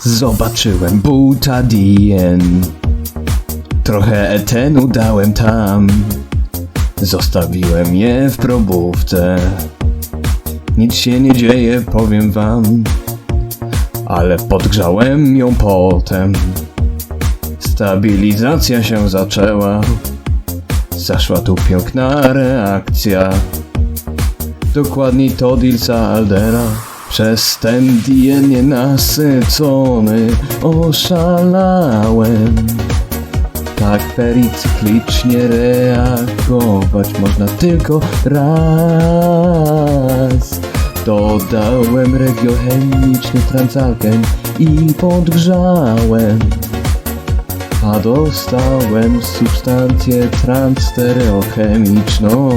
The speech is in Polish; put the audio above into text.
Zobaczyłem butadien. Trochę etenu dałem tam. Zostawiłem je w probówce. Nic się nie dzieje, powiem wam. Ale podgrzałem ją potem. Stabilizacja się zaczęła. Zaszła tu piękna reakcja. Dokładniej to Dilsa Aldera. Przez ten dien nienasycony oszalałem. Tak pericyklicznie reagować można tylko raz. Dodałem regiochemiczny transalken i podgrzałem. A dostałem substancję transstereochemiczną.